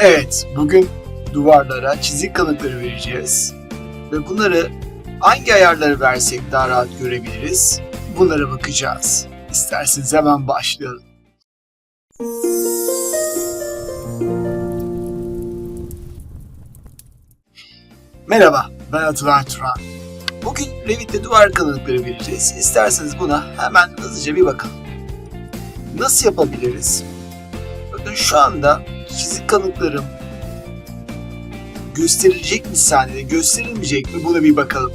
Evet, bugün duvarlara çizik kalıpları vereceğiz. Ve bunları hangi ayarları versek daha rahat görebiliriz? Bunlara bakacağız. İsterseniz hemen başlayalım. Merhaba, ben Atılay Turan. Bugün Revit'te duvar kalıpları vereceğiz. İsterseniz buna hemen hızlıca bir bakalım. Nasıl yapabiliriz? Bakın şu anda çizik kalıplarım gösterilecek mi sahnede, gösterilmeyecek mi buna bir bakalım.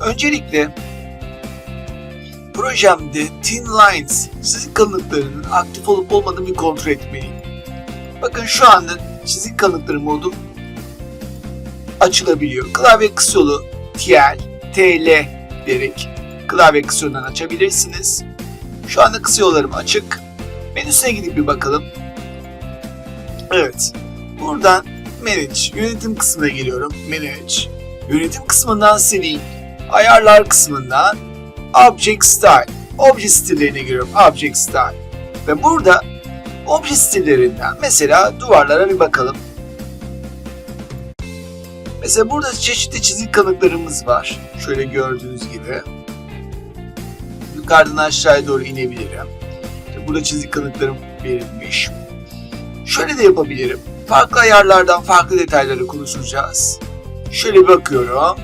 Öncelikle projemde Thin Lines çizik kalınlıklarının aktif olup olmadığını bir kontrol etmeliyim. Bakın şu anda çizik kalınlıkları modum açılabiliyor. Klavye kısa TL, TL diyerek klavye kısa açabilirsiniz. Şu anda kısa yollarım açık. Menüsüne gidip bir bakalım. Evet. Buradan Manage, yönetim kısmına geliyorum. Manage. Yönetim kısmından sileyim. Ayarlar kısmından Object Style. Obje stillerine giriyorum. Object Style. Ve burada obje stillerinden mesela duvarlara bir bakalım. Mesela burada çeşitli çizik kalıplarımız var. Şöyle gördüğünüz gibi. Yukarıdan aşağıya doğru inebilirim. Burada çizik kalıplarım verilmiş. Şöyle de yapabilirim. Farklı ayarlardan farklı detayları konuşacağız. Şöyle bakıyorum.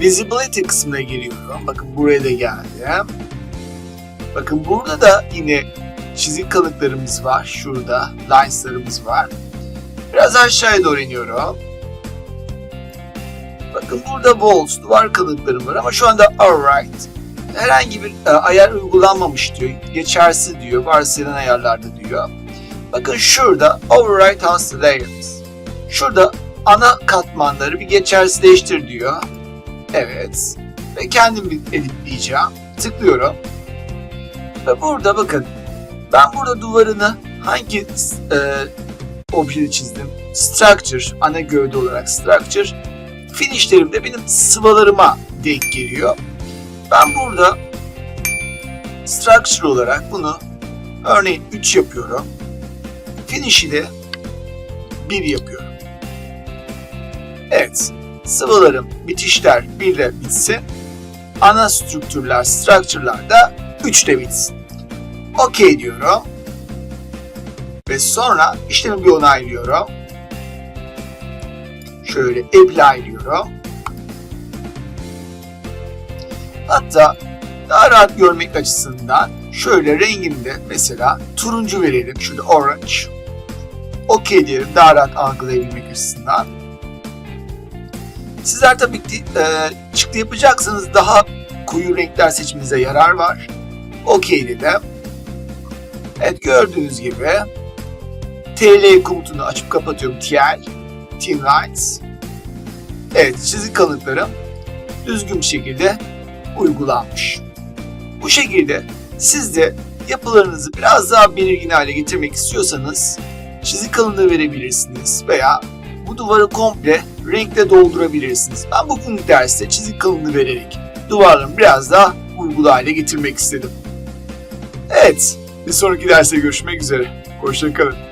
Visibility kısmına giriyorum. Bakın buraya da geldim. Bakın burada da yine çizik kalıplarımız var. Şurada lineslarımız var. Biraz aşağıya doğru iniyorum. Bakın burada walls, duvar kalıplarım var ama şu anda alright. Herhangi bir e, ayar uygulanmamış diyor. Geçersiz diyor. Varsayılan ayarlarda diyor. Bakın şurada Override House Layers. Şurada ana katmanları bir geçersizleştir diyor. Evet. Ve kendim bir editleyeceğim. Tıklıyorum. Ve burada bakın. Ben burada duvarını hangi e, objede çizdim? Structure, ana gövde olarak Structure. Finishlerim de benim sıvalarıma denk geliyor. Ben burada Structure olarak bunu örneğin 3 yapıyorum. Finish'i de 1 yapıyorum. Evet, sıvılarım, bitişler 1 ile bitsin. Ana strüktürler, structure'lar da 3 ile bitsin. OK diyorum. Ve sonra işlemi bir onaylıyorum. Şöyle apply diyorum. Hatta daha rahat görmek açısından şöyle renginde mesela turuncu verelim. Şurada orange. OK diyelim daha rahat algılayabilmek açısından. Sizler tabii ki e, çıktı yapacaksanız daha koyu renkler seçmenize yarar var. OK dedim. Evet gördüğünüz gibi TL komutunu açıp kapatıyorum. TL, Thin Lines. Evet çizik kalıntılarım düzgün bir şekilde uygulanmış. Bu şekilde siz de yapılarınızı biraz daha belirgin hale getirmek istiyorsanız çizik kalınlığı verebilirsiniz veya bu duvarı komple renkle doldurabilirsiniz. Ben bugün derste çizik kalınlığı vererek duvarlarımı biraz daha uygulu hale getirmek istedim. Evet, bir sonraki derste görüşmek üzere. Hoşçakalın.